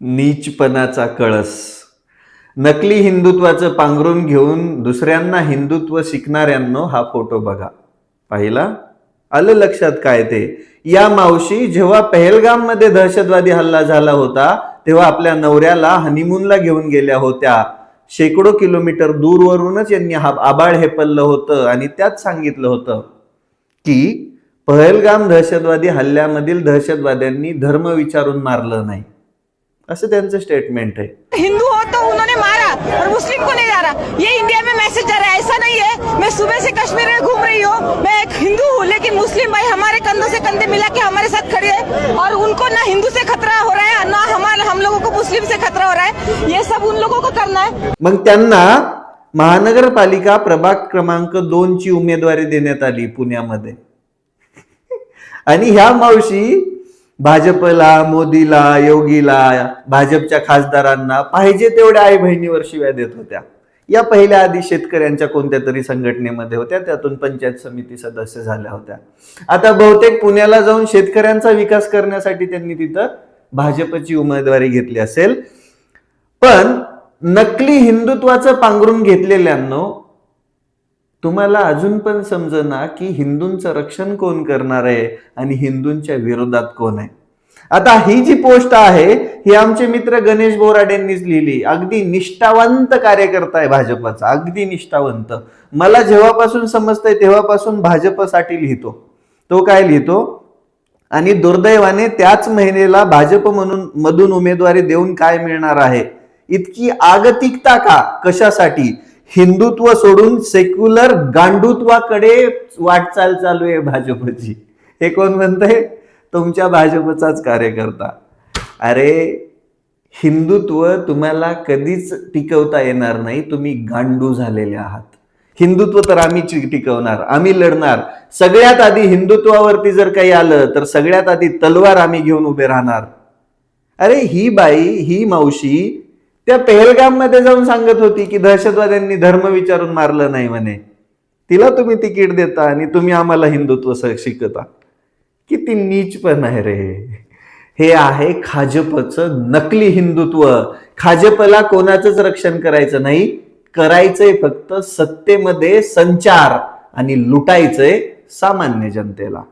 नीचपणाचा कळस. नकली हिंदुत्वाचं पांघरून घेऊन दुसऱ्यांना हिंदुत्व शिकणाऱ्यांनो हा फोटो बघा. पाहिला? आलं लक्षात काय ते? या मावशी जेव्हा पहलगाममध्ये दहशतवादी हल्ला झाला होता तेव्हा आपल्या नवऱ्याला हनीमूनला घेऊन गेल्या होत्या. शेकडो किलोमीटर दूरवरूनच यांनी हा आबाळ हेपल्लं होतं आणि त्यात सांगितलं होतं की पहलगाम दहशतवादी हल्ल्यामधील दहशतवाद्यांनी धर्म विचारून मारलं नाही. असं त्यांचं स्टेटमेंट आहे. हिंदू हो तो उन्होंने मारा और मुस्लिम को नहीं मारा ये इंडिया में मैसेज जा रहा है ऐसा नहीं है। मैं सुबह से कश्मीर में घूम रही हूँ मैं एक हिंदू हूँ लेकिन मुस्लिम भाई हमारे कंधों से कंधे मिला के हमारे साथ खड़े हैं और उनको ना हिंदू से खतरा हो रहा है ना हमारे हम लोगों को मुस्लिम से खतरा हो रहा है। ये सब उन लोगों को करना है। मग त्यांना महानगरपालिका प्रभाग क्रमांक दोन ची उमेदवारी देण्यात आली पुण्यामध्ये. आणि ह्या मावशी भाजपला मोदीला योगीला भाजपच्या खासदारांना पाहिजे तेवढ्या आई बहिणीवर शिव्या देत होत्या. या पहिल्या आधी शेतकऱ्यांच्या कोणत्या तरी संघटनेमध्ये होत्या त्यातून पंचायत समिती सदस्य झाल्या होत्या. आता बहुतेक पुण्याला जाऊन शेतकऱ्यांचा विकास करण्यासाठी त्यांनी तिथं भाजपची उमेदवारी घेतली असेल. पण नकली हिंदुत्वाचं पांघरून घेतलेल्यांनो तुम्हाला अजून पण समजना की हिंदूंचं रक्षण कोण करणार आहे आणि हिंदूंच्या विरोधात कोण आहे. आता ही जी पोस्ट आहे ही आमचे मित्र गणेश बोराडेंनीच लिहिली. अगदी निष्ठावंत कार्यकर्ता आहे भाजपचा. अगदी निष्ठावंत. मला जेव्हापासून समजतंय तेव्हापासून भाजपसाठी लिहितो. तो काय लिहितो? आणि दुर्दैवाने त्याच महिनेला भाजप म्हणून मधून उमेदवारी देऊन काय मिळणार आहे? इतकी आगतिकता का? कशासाठी? हिंदुत्व सोडून सेक्युलर गांडुत्वाकडे वाटचाल चालू आहे भाजपची. हे कोण म्हणतंय? तुमच्या भाजपचाच कार्यकर्ता. अरे हिंदुत्व तुम्हाला कधीच टिकवता येणार नाही तुम्ही गांडू झालेले आहात. हिंदुत्व तर आम्ही टिकवणार आम्ही लढणार. सगळ्यात आधी हिंदुत्वावरती जर काही आलं तर सगळ्यात आधी तलवार आम्ही घेऊन उभे राहणार. अरे ही बाई ही मावशी त्या पेहलगाममध्ये जाऊन सांगत होती की दहशतवाद्यांनी धर्म विचारून मारलं नाही म्हणे. तिला तुम्ही तिकीट देता आणि तुम्ही आम्हाला हिंदुत्व शिकता किती नीच पण आहे रे. हे आहे खाजपचं नकली हिंदुत्व. खाजपला कोणाचंच रक्षण करायचं नाही. करायचंय फक्त सत्तेमध्ये संचार आणि लुटायचंय सामान्य जनतेला.